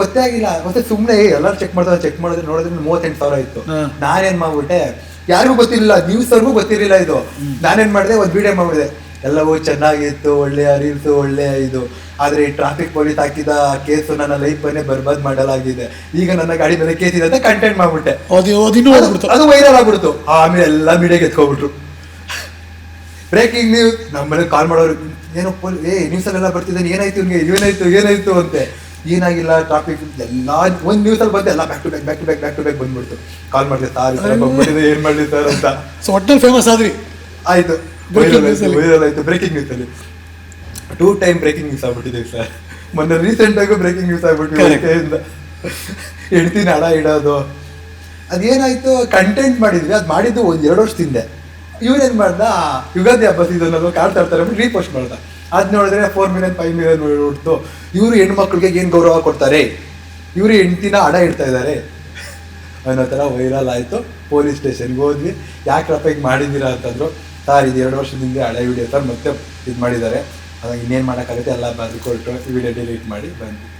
ಗೊತ್ತೇ ಆಗಿಲ್ಲ ಮತ್ತೆ ಸುಮ್ಮನೆ ಎಲ್ಲರೂ ಚೆಕ್ ಮಾಡ್ತಾರೆ ಚೆಕ್ ಮಾಡಿದ್ರೆ ನೋಡಿದ್ರೆ ಮೂವತ್ತೆಂಟು ಸಾವಿರ ಇತ್ತು. ನಾನೇನ್ ಮಾಡ್ಬಿಟ್ಟೆ? ಯಾರಿಗೂ ಗೊತ್ತಿರಲಿಲ್ಲ ನ್ಯೂಸ್ ಅವ್ರಿಗೂ ಗೊತ್ತಿರಲಿಲ್ಲ ಇದು. ನಾನೇನ್ ಮಾಡಿದೆ? ಒಂದು ವಿಡಿಯೋ ಮಾಡಿದೆ ಎಲ್ಲವೂ ಚೆನ್ನಾಗಿತ್ತು ಒಳ್ಳೆ ರೀಲ್ಸು ಒಳ್ಳೆ ಇದು. ಆದ್ರೆ ಈ ಟ್ರಾಫಿಕ್ ಪೊಲೀಸ್ ಹಾಕಿದ ಕೇಸು ನನ್ನ ಲೈಫ್ ಅನ್ನೇ ಬರ್ಬಾದ್ ಮಾಡಲಾಗಿದೆ. ಈಗ ನನ್ನ ಗಾಡಿ ಮೇಲೆ ಕೇಸ್ ಇದೆ ಅಂತ ಕಂಟೆಂಟ್ ಮಾಡ್ಬಿಟ್ಟೆ. ಅದು ವೈರಲ್ ಆಗ್ಬಿಡ್ತು. ಆಮೇಲೆ ಎಲ್ಲ ಮೀಡಿಯಾಗೆ ಎತ್ಕೊಬಿಟ್ರು ಬ್ರೇಕಿಂಗ್ ನ್ಯೂಸ್ ನಮ್ಮಲ್ಲಿ ಕಾಲ್ ಮಾಡೋರು ಏನೋ ಪೊಲೀಸ್ ಏ ನ್ಯೂಸ್ ಅಲ್ಲೆಲ್ಲ ಬರ್ತಿದ್ದಾನೆ ಏನಾಯ್ತು ಏನಾಯ್ತು ಏನಾಯ್ತು? ಅಂತೆ. ಏನಾಗಿಲ್ಲ ಟ್ರಾಫಿಕ್ ಎಲ್ಲ ಒಂದ್ ನ್ಯೂಸ್ ಅಲ್ಲಿ ಬಂದು ಎಲ್ಲ back to back back to back back to back ಬಂದ್ಬಿಡ್ತು. ಕಾಲ್ ಮಾಡಿದೆ ಸಾರ್ ಥರ ಬಂದ್ಬಿಟ್ಟಿದೆ ಏನ್ ಮಾಡಿದ್ದಾರೆ ಸರ್ ಅಂತ. ಸೊ ಒಟ್ಟಲ್ಲಿ ಫೇಮಸ್ ಆದ್ರಿ? ಆಯ್ತು. ವೈರಲ್ ಆಯ್ತು ಬ್ರೇಕಿಂಗ್ ನ್ಯೂಸ್ ಅಲ್ಲಿ. ಟೂ ಟೈಮ್ ಬ್ರೇಕಿಂಗ್ ನ್ಯೂಸ್ ಆಗ್ಬಿಟ್ಟಿದೆ ಸರ್ ಮೊನ್ನೆ ರೀಸೆಂಟ್ ಆಗಿ ಬ್ರೇಕಿಂಗ್ ನ್ಯೂಸ್. ಕೈಯಿಂದ ಹೆಂಡ್ತಿನ ಹಡ ಇಡೋದು. ಅದೇನಾಯ್ತು ಕಂಟೆಂಟ್ ಮಾಡಿದ್ವಿ ಅದು ಮಾಡಿದ್ದು ಒಂದ್ ಎರಡು ವರ್ಷದಿಂದ. ಇವ್ರೇನ್ ಮಾಡ್ದ ಯುಗಾದಿ ಹಬ್ಬ ಸೀಸನ್ ಅನ್ನೋದು ಕಾಡ್ತಾ ಇರ್ತಾರೆ ರೀಪೋಸ್ಟ್ ಮಾಡ್ದ. ಅದ್ ನೋಡಿದ್ರೆ ಫೋರ್ ಮಿಲಿಯನ್ ಫೈವ್ ಮಿಲಿಯನ್ ನೋಡ್ತು ಇವರು ಹೆಣ್ಮಕ್ಳಿಗೆ ಏನು ಗೌರವ ಕೊಡ್ತಾರೆ? ಇವರು ಹೆಂಡ್ತಿನ ಹಣ ಇಡ್ತಾ ಇದ್ದಾರೆ. ಅನ್ನೋ ಥರ ವೈರಲ್ ಆಯಿತು. ಪೊಲೀಸ್ ಸ್ಟೇಷನ್ಗೆ ಹೋದ್ವಿ. ಯಾಕ್ರಪ್ಪ ಹಿಂಗೆ ಮಾಡಿದ್ದೀರಾ ಅಂತಂದ್ರು, ಸರ್, ಇದು ಎರಡು ವರ್ಷದಿಂದ ಹಳೆ ವಿಡಿಯೋ ಸರ್, ಮತ್ತೆ ಇದು ಮಾಡಿದ್ದಾರೆ. ಅದಾಗ ಇನ್ನೇನು ಮಾಡೋಕ್ಕಾಗುತ್ತೆ? ಎಲ್ಲ ಬರ್ಕೊಟ್ಟು ವಿಡಿಯೋ ಡಿಲೀಟ್ ಮಾಡಿ ಬಂದ್ವಿ.